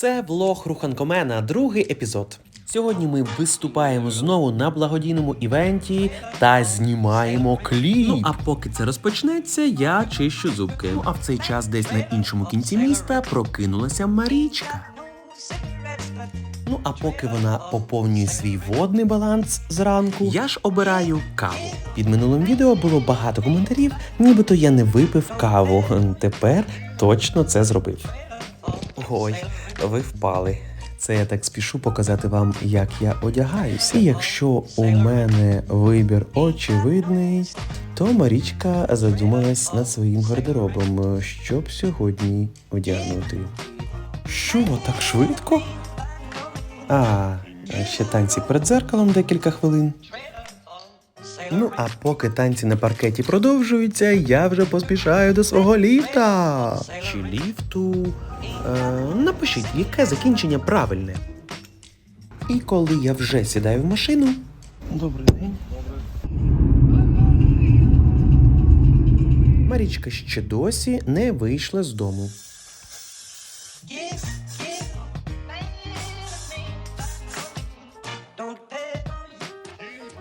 Це влог Руханкомена, другий епізод. Сьогодні ми виступаємо знову на благодійному івенті та знімаємо кліп. Ну а поки це розпочнеться, я чищу зубки. Ну а в цей час десь на іншому кінці міста прокинулася Марічка. Ну а поки вона поповнює свій водний баланс зранку, я ж обираю каву. Під минулим відео було багато коментарів, нібито я не випив каву. Тепер точно це зробив. Ой, ви впали. Це я так спішу показати вам, як я одягаюся. І якщо у мене вибір очевидний, то Марічка задумалась над своїм гардеробом, щоб сьогодні одягнути. Що, так швидко? А, ще танці перед дзеркалом декілька хвилин. Ну, а поки танці на паркеті продовжуються, я вже поспішаю до свого ліфта. Чи ліфту? Е, напишіть, яке закінчення правильне. І коли я вже сідаю в машину. Добрий день. Марічка ще досі не вийшла з дому.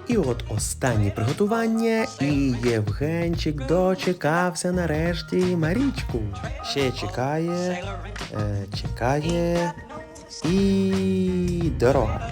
І от останнє приготування, і Євгенчик дочекався нарешті Марічку. Ще чекає, е, чекає і дорога.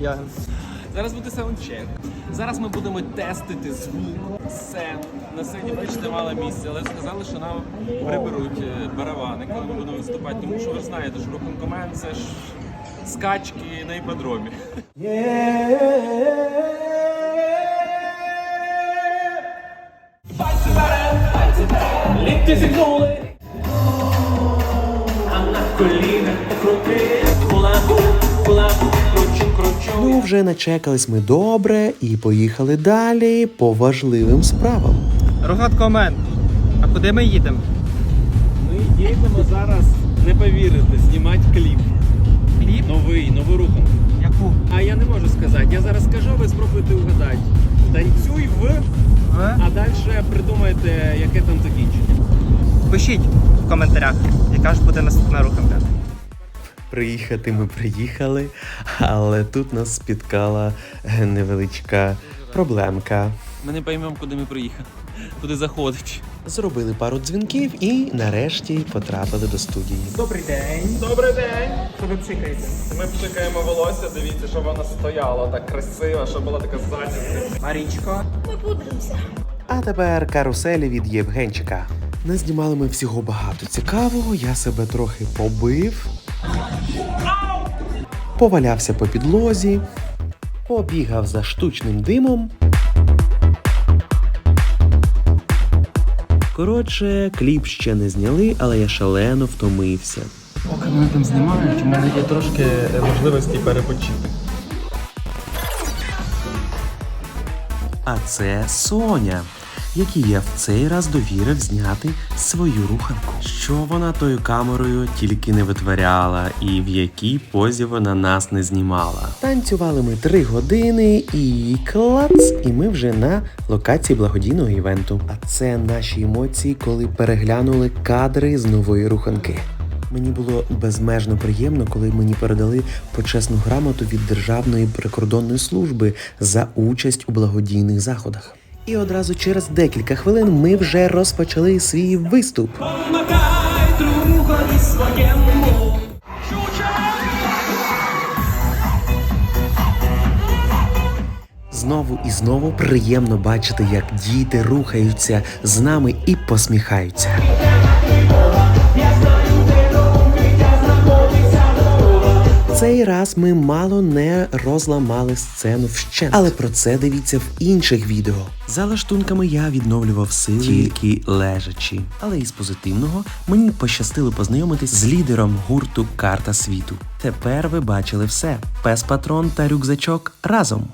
Ми? Зараз буде саундчек. Зараз ми будемо тестити звук, сцену. На сцені, бачите, мало місця, але сказали, що нам приберуть е, барабани, коли ми будемо виступати. Тому що ви знаєте, що руханкомен це ж скачки на іпподромі. Лікти зігнули, а на колінах покрути. Ну, вже начекались ми добре і поїхали далі по важливим справам. Рогат комент. А куди ми їдемо? Ми їдемо зараз, не повірите, знімати кліп. Кліп? Новий, нову руханку. Яку? А я не можу сказати. Я зараз скажу, ви спробуйте угадати. Танцюй в, Ви? а далі придумайте, яке там закінчення. Пишіть в коментарях, яка ж буде наступна руханка. Приїхати ми приїхали, але тут нас спіткала невеличка проблемка. Ми не поймемо, куди ми приїхали, куди заходить. Зробили пару дзвінків і нарешті потрапили до студії. Добрий день. Добрий день! Що ви пшикаєте? Ми пшикаємо волосся, дивіться, щоб воно стояло так красиво, щоб була така зачіска. Марічко. А тепер каруселі від Євгенчика. Назнімали ми всього багато цікавого, я себе трохи побив, повалявся по підлозі, побігав за штучним димом. Коротше, кліп ще не зняли, але я шалено втомився. Поки вони там знімають, у мене є трошки можливості перепочити. А це Соня, якій я в цей раз довірив зняти свою руханку. Що вона тою камерою тільки не витворяла, і в якій позі вона нас не знімала. Танцювали ми три години і клац, і ми вже на локації благодійного івенту. А це наші емоції, коли переглянули кадри з нової руханки. Мені було безмежно приємно, коли мені передали почесну грамоту від Державної прикордонної служби за участь у благодійних заходах. І одразу через декілька хвилин ми вже розпочали свій виступ. Знову і знову приємно бачити, як діти рухаються з нами і посміхаються. Цей раз ми мало не розламали сцену вщент. Але про це дивіться в інших відео. За лаштунками я відновлював сили тільки лежачі. Але із позитивного мені пощастило познайомитись з лідером гурту Карта світу. Тепер ви бачили все: пес патрон та рюкзачок разом.